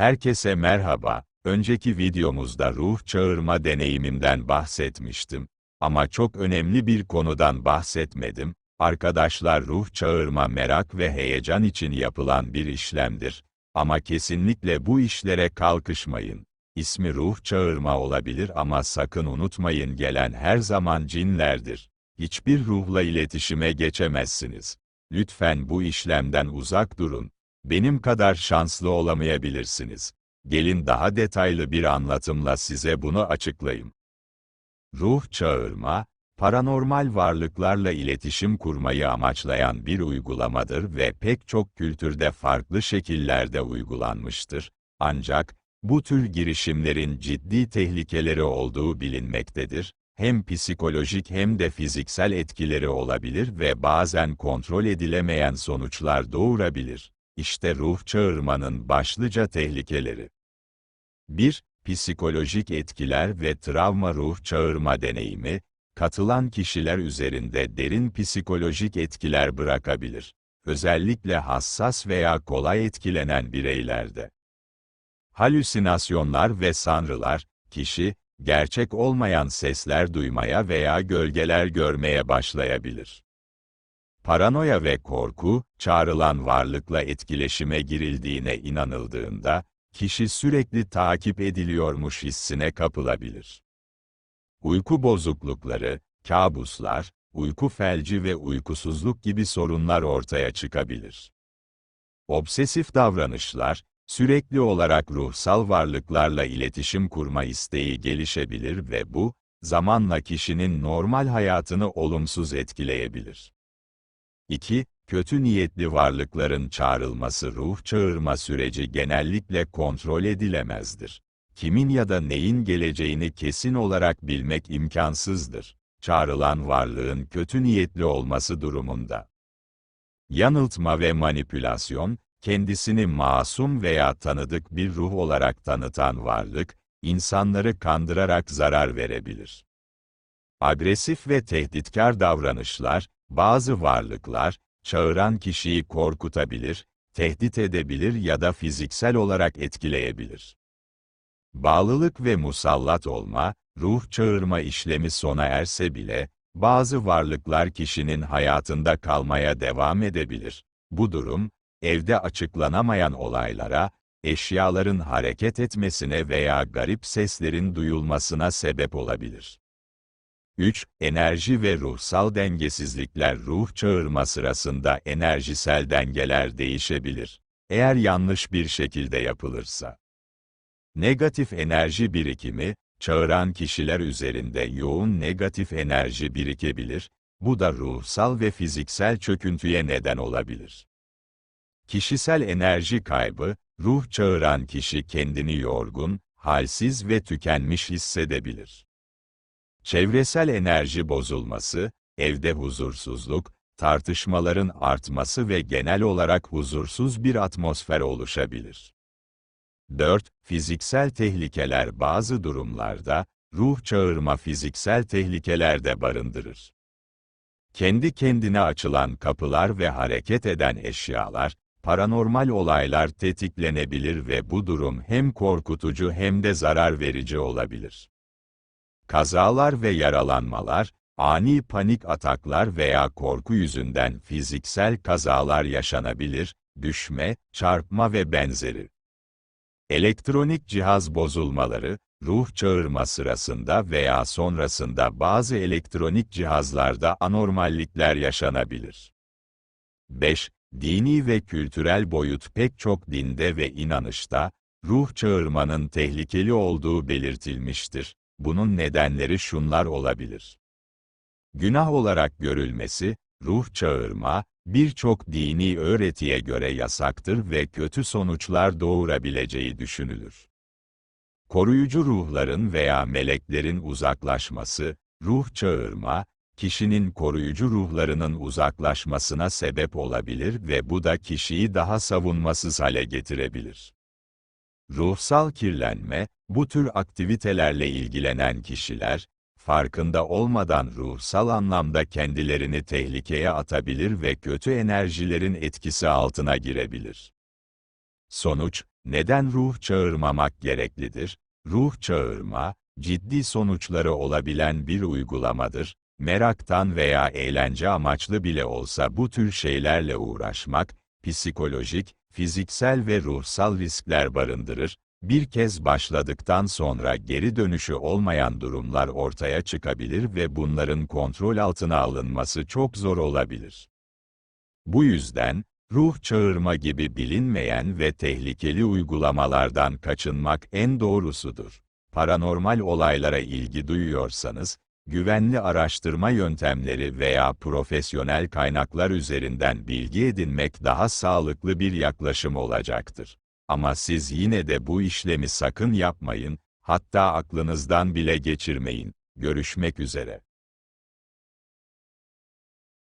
Herkese merhaba. Önceki videomuzda ruh çağırma deneyimimden bahsetmiştim. Ama çok önemli bir konudan bahsetmedim. Arkadaşlar ruh çağırma merak ve heyecan için yapılan bir işlemdir. Ama kesinlikle bu işlere kalkışmayın. İsmi ruh çağırma olabilir ama sakın unutmayın gelen her zaman cinlerdir. Hiçbir ruhla iletişime geçemezsiniz. Lütfen bu işlemden uzak durun. Benim kadar şanslı olamayabilirsiniz. Gelin daha detaylı bir anlatımla size bunu açıklayayım. Ruh çağırma, paranormal varlıklarla iletişim kurmayı amaçlayan bir uygulamadır ve pek çok kültürde farklı şekillerde uygulanmıştır. Ancak, bu tür girişimlerin ciddi tehlikeleri olduğu bilinmektedir. Hem psikolojik hem de fiziksel etkileri olabilir ve bazen kontrol edilemeyen sonuçlar doğurabilir. İşte ruh çağırmanın başlıca tehlikeleri. 1. Psikolojik etkiler ve travma ruh çağırma deneyimi, katılan kişiler üzerinde derin psikolojik etkiler bırakabilir. Özellikle hassas veya kolay etkilenen bireylerde. Halüsinasyonlar ve sanrılar, kişi, gerçek olmayan sesler duymaya veya gölgeler görmeye başlayabilir. Paranoya ve korku, çağrılan varlıkla etkileşime girildiğine inanıldığında, kişi sürekli takip ediliyormuş hissine kapılabilir. Uyku bozuklukları, kabuslar, uyku felci ve uykusuzluk gibi sorunlar ortaya çıkabilir. Obsesif davranışlar, sürekli olarak ruhsal varlıklarla iletişim kurma isteği gelişebilir ve bu, zamanla kişinin normal hayatını olumsuz etkileyebilir. 2. Kötü niyetli varlıkların çağrılması ruh çağırma süreci genellikle kontrol edilemezdir. Kimin ya da neyin geleceğini kesin olarak bilmek imkansızdır. Çağrılan varlığın kötü niyetli olması durumunda. Yanıltma ve manipülasyon, kendisini masum veya tanıdık bir ruh olarak tanıtan varlık, insanları kandırarak zarar verebilir. Agresif ve tehditkar davranışlar, bazı varlıklar, çağıran kişiyi korkutabilir, tehdit edebilir ya da fiziksel olarak etkileyebilir. Bağlılık ve musallat olma, ruh çağırma işlemi sona erse bile, bazı varlıklar kişinin hayatında kalmaya devam edebilir. Bu durum, evde açıklanamayan olaylara, eşyaların hareket etmesine veya garip seslerin duyulmasına sebep olabilir. 3. Enerji ve ruhsal dengesizlikler ruh çağırma sırasında enerjisel dengeler değişebilir. Eğer yanlış bir şekilde yapılırsa. Negatif enerji birikimi, çağıran kişiler üzerinde yoğun negatif enerji birikebilir, bu da ruhsal ve fiziksel çöküntüye neden olabilir. Kişisel enerji kaybı, ruh çağıran kişi kendini yorgun, halsiz ve tükenmiş hissedebilir. Çevresel enerji bozulması, evde huzursuzluk, tartışmaların artması ve genel olarak huzursuz bir atmosfer oluşabilir. 4. Fiziksel tehlikeler bazı durumlarda, ruh çağırma fiziksel tehlikeler de barındırır. Kendi kendine açılan kapılar ve hareket eden eşyalar, paranormal olaylar tetiklenebilir ve bu durum hem korkutucu hem de zarar verici olabilir. Kazalar ve yaralanmalar, ani panik ataklar veya korku yüzünden fiziksel kazalar yaşanabilir, düşme, çarpma ve benzeri. Elektronik cihaz bozulmaları, ruh çağırma sırasında veya sonrasında bazı elektronik cihazlarda anormallikler yaşanabilir. 5. Dini ve kültürel boyut pek çok dinde ve inanışta, ruh çağırmanın tehlikeli olduğu belirtilmiştir. Bunun nedenleri şunlar olabilir. Günah olarak görülmesi, ruh çağırma, birçok dini öğretiye göre yasaktır ve kötü sonuçlar doğurabileceği düşünülür. Koruyucu ruhların veya meleklerin uzaklaşması, ruh çağırma, kişinin koruyucu ruhlarının uzaklaşmasına sebep olabilir ve bu da kişiyi daha savunmasız hale getirebilir. Ruhsal kirlenme, bu tür aktivitelerle ilgilenen kişiler, farkında olmadan ruhsal anlamda kendilerini tehlikeye atabilir ve kötü enerjilerin etkisi altına girebilir. Sonuç, Neden ruh çağırmamak gereklidir? Ruh çağırma, ciddi sonuçları olabilen bir uygulamadır. Meraktan veya eğlence amaçlı bile olsa bu tür şeylerle uğraşmak, psikolojik, fiziksel ve ruhsal riskler barındırır. Bir kez başladıktan sonra geri dönüşü olmayan durumlar ortaya çıkabilir ve bunların kontrol altına alınması çok zor olabilir. Bu yüzden, ruh çağırma gibi bilinmeyen ve tehlikeli uygulamalardan kaçınmak en doğrusudur. Paranormal olaylara ilgi duyuyorsanız, güvenli araştırma yöntemleri veya profesyonel kaynaklar üzerinden bilgi edinmek daha sağlıklı bir yaklaşım olacaktır. Ama siz yine de bu işlemi sakın yapmayın, hatta aklınızdan bile geçirmeyin. Görüşmek üzere.